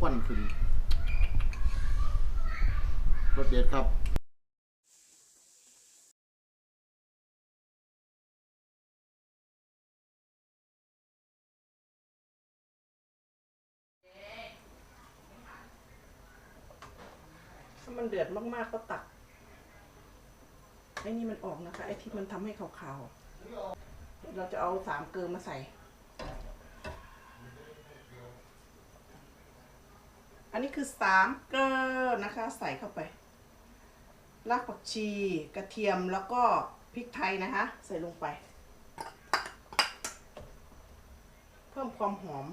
ควันขึ้นรสเด็ดครับถ้ามันเดือดมากๆก็ตัก ไอ้นี่มันออกนะคะ ไอ้ที่มันทำให้ขาวๆ เราจะเอาสามเกลือมาใส่ อั นนี้คือสามเกลือนะคะ ใส่เข้าไปรากผักชีกระเทียมแล้วก็พริกไทยนะคะ ใส่ลงไป เพิ่มความหอม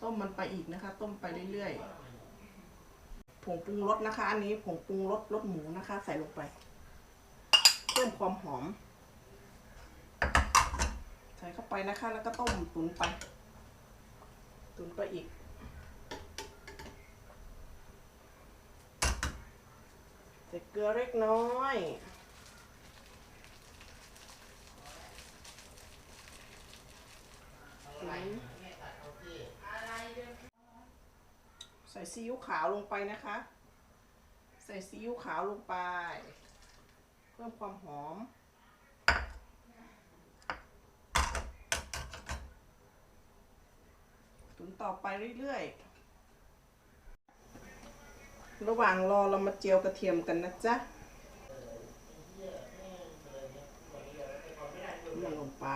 ต้มมันไปอีกนะคะ ต้มไปเรื่อยๆผงปรุงรสนะคะ อันนี้ผงปรุงรสรสหมูนะคะ ใส่ลงไป เพิ่มความหอม ใส่เข้าไปนะคะ แล้วก็ต้มตุ๋นไป ตุ๋นไปอีก ใส่เกลือเล็กน้อยใส่ซีอิ๊วขาวลงไปนะคะ ใส่ซีอิ๊วขาวลงไป เพิ่มความหอม ต่อไปเรื่อยๆ ระหว่างรอเรามาเจียวกระเทียมกันนะจ๊ะเรื่ลงไป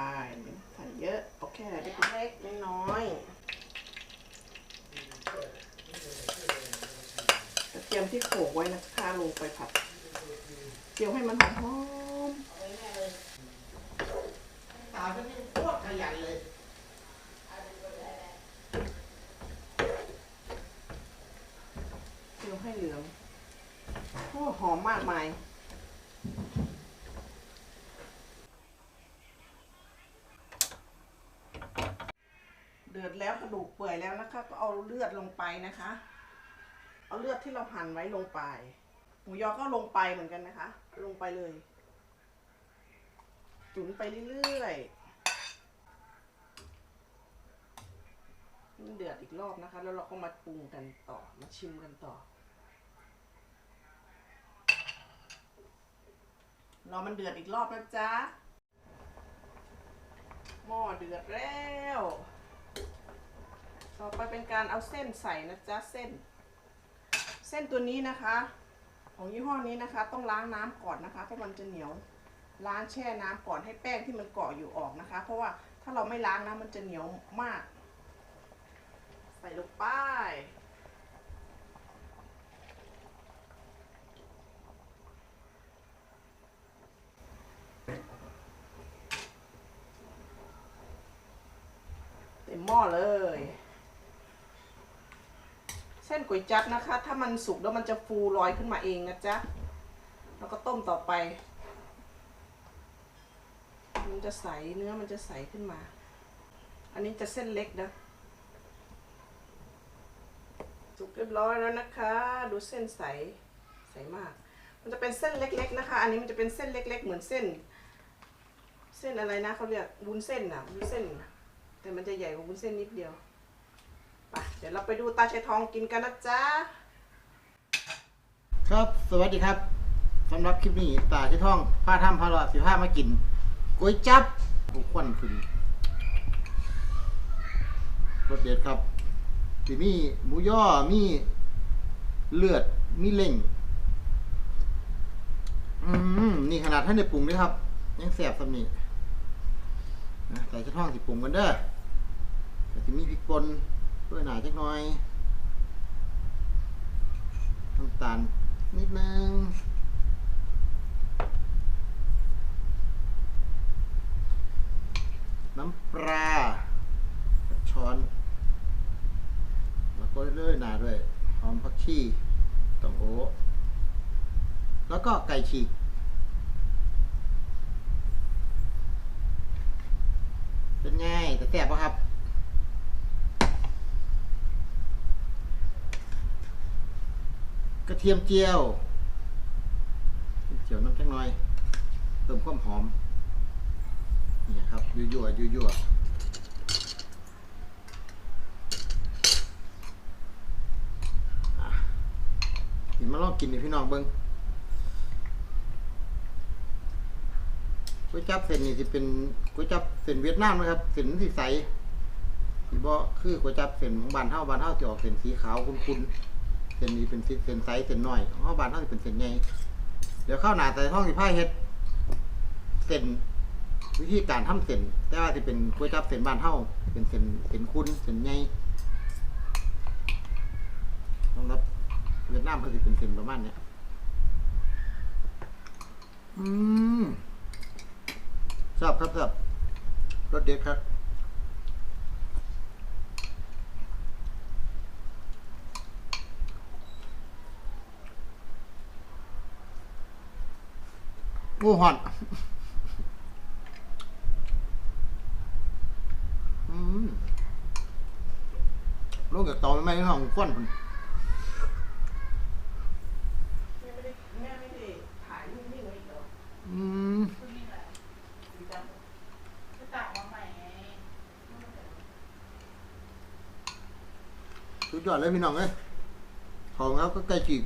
ใส่เยอะเอาแค่เล็กๆน้อยๆกระเทียมที่โขลกไว้นะคะลงไปผัด เจียวให้มันหอมสาวคนนี้โคตรขยันเลย ๆเจียวให้เหลืองโอ้หอมมากมาย เดือดแล้วกระดูกเปื่อยแล้วนะคะ ก็เอาเลือดลงไปนะคะ เอาเลือดที่เราหั่นไว้ลงไป หมูยอก็ลงไปเหมือนกันนะคะ ลงไปเลยตุ๋นไปเรื่อยๆเดือดอีกรอบนะคะ แล้วเราก็มาปรุงกันต่อ มาชิมกันต่อ รอมันเดือดอีกรอบนะจ๊ะ หม้อเดือดแล้ว ต่อไปเป็นการเอาเส้นใส่นะจ๊ะเส้น เส้นตัวนี้นะคะ ของยี่ห้อนี้นะคะ ต้องล้างน้ำก่อนนะคะ เพราะมันจะเหนียว ล้างแช่น้ำก่อนให้แป้งที่มันเกาะอยู่ออกนะคะ เพราะว่าถ้าเราไม่ล้างนะมันจะเหนียวมาก ใส่ลงไป หม้อเลย เส้นก๋วยจั๊บนะคะ ถ้ามันสุกแล้วมันจะฟูลอยขึ้นมาเองนะจ๊ะ แล้วก็ต้มต่อไป มันจะใสเนื้อมันจะใสขึ้นมา อันนี้จะเส้นเล็กนะ สุกเรียบร้อยแล้วนะคะ ดูเส้นใส ใสมาก มันจะเป็นเส้นเล็ก ๆ นะคะ อันนี้มันจะเป็นเส้นเล็ก ๆ เหมือนเส้น เส้นอะไรนะเขาเรียกวุ้นเส้นน่ะวุ้นเส้นนะ แต่มันจะใหญ่กว่าวุ้นเส้นนิดเดียวไปเดี๋ยวเราไปดูตาชัยทองกินกันนะจ๊ะ ครับ สวัสดีครับสำหรับคลิปนี้ตาที่ท่องผ้าถ้ำผ้าหลอดสิผ้ามากินก๋วยจับผูควันขึ้นรสเด็ดครับที่มีหมูย่อมีเลือดมีเล่ง อืมนี่ขนาดท่านได้ปรุงด้วยครับ ยังแสบสำนีนะใส่ชะท่องสิปรุงกันเด้อ มีพริกป่นด้วยหนาจักหน่อยน้ำตาลนิดนึงน้ำปลาช้อน แล้วก็เลื่อยหนาด้วยหอมผักชีตองโอแล้วก็ไก่ฉีกเป็นไงแต่แสบปะครับ กระเทียมเจียวเจียวน้ำจังน้อย เติมความหอมเนี่ยครับยั่วยั่วอยั่วหินมาลองกินดิพี่น้องเบิ้งก๋วยจับเส้นนี่จะเป็นก๋วยจับเส้นเวียดนามนะครับเส้นสีใสสีบ่คือก๋วยจับเส้นของบานเท่าบานเท่าจะออกเส้นสีขาวคุ้นๆ ส้นนี้เป็นสีเส้นใสเส้นน้อยของเฮาบ้านเฮาสิเป็นเส้นใหญ่เดี๋ยวเข้าวหน้าใส่ห้องสิพาเฮ็ดเส้นวิธีการทำเส้นแต่ว่าสิเป็นก๋วยจั๊บเส้นบ้านเฮาเป็นเส้นเส้นคุ้นเส้นใหญ่ต้องรับเวียดนามเขาจะเป็นเส้นประมาณเนี้ยอืมชอบครับชอบรสเด็ดครับ โอ้หอนอืมลงจากเตาไม่ไม่ห้องควันพุ่นแม่ไม่ได้แม่ไม่ได้ถ่ายนิ่งๆไว้อีกเหรออืมคือนี่แหละดีจังจะตักมาใหม่ไงสุดยอดเลยพี่น้องเอ้ยของเขาก็ใกล้จีบ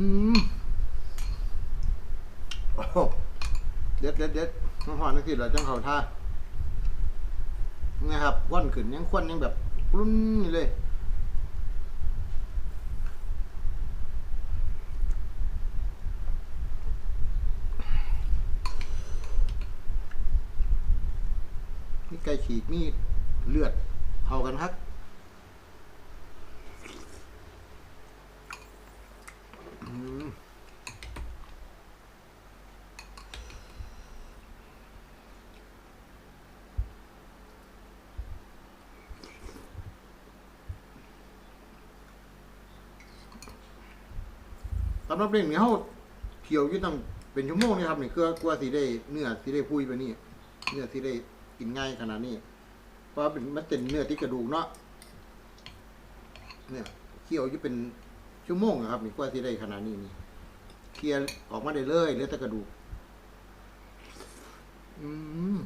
อืมโอ้โหเด็ดเด็ดเด็ดมันหอนนี่สิเรอจังเขาท่านี่ครับควันขึ้นยังควันยังแบบรุ้นนี่เลยมีไก่ฉีกมีเลือดเข้ากันครับอืม สำหรับเรื่องนี้เขาเคี่ยวอยู่ตั้งเป็นชั่วโมงนี่ครับนี่เกลือกลัวสีได้เนื้อสีได้พุยไปนี่เนื้อที่ได้กินง่ายขนาดนี้เพราะเป็นมันเป็นเนื้อที่กระดูกเนาะเนี่ยเคี่ยวอยู่เป็น ชั่วโมงอะครับนี่กว่าที่ได้ขนาดนี้นี่เคลียร์ออกมาได้เลยเหลือแต่กระดูกอืม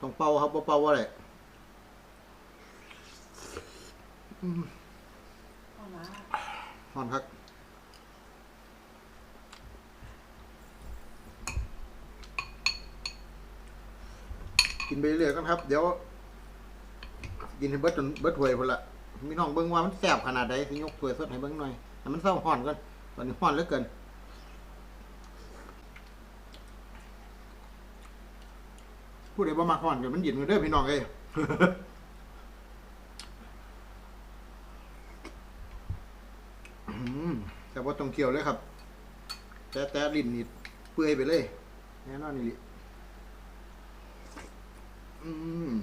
ต้องเป่าครับเป่าว่าอามา หอนครับกินไปเรื่อยๆกันครับ เดี๋ยว กินให้เบิดจนเบิดถวยพนละมีน้องเบิ่งว่ามันแซ่บขนาดใดสิยกถวยสดให้เบิ่งหน่อยให้มันเศร้าห่อนก่อนตอนนี้ห่อนเหลือเกินผู้ใดบ่มาห่อนกันมันหยินกันเด้อพี่น้องเอ้ม แต่ว่าต้องเกี่ยวเลยครับ แต่แต่ลิ้นนี่เปื่อยไปเลยแน่นอนนี่ลิอืม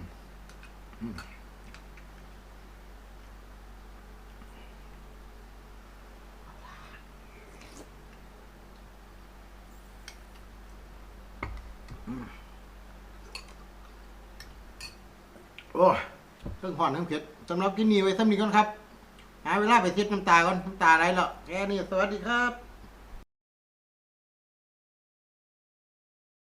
อืมอืมโอ้เครื่องหอนเครื่องเผ็ดสำหรับกินนี้ไว้สำนีก่อนครับ หาเวลาไปเช็ดน้ำตาก่อนน้ำตาไหลแล้วแค่นี้สวัสดีครับ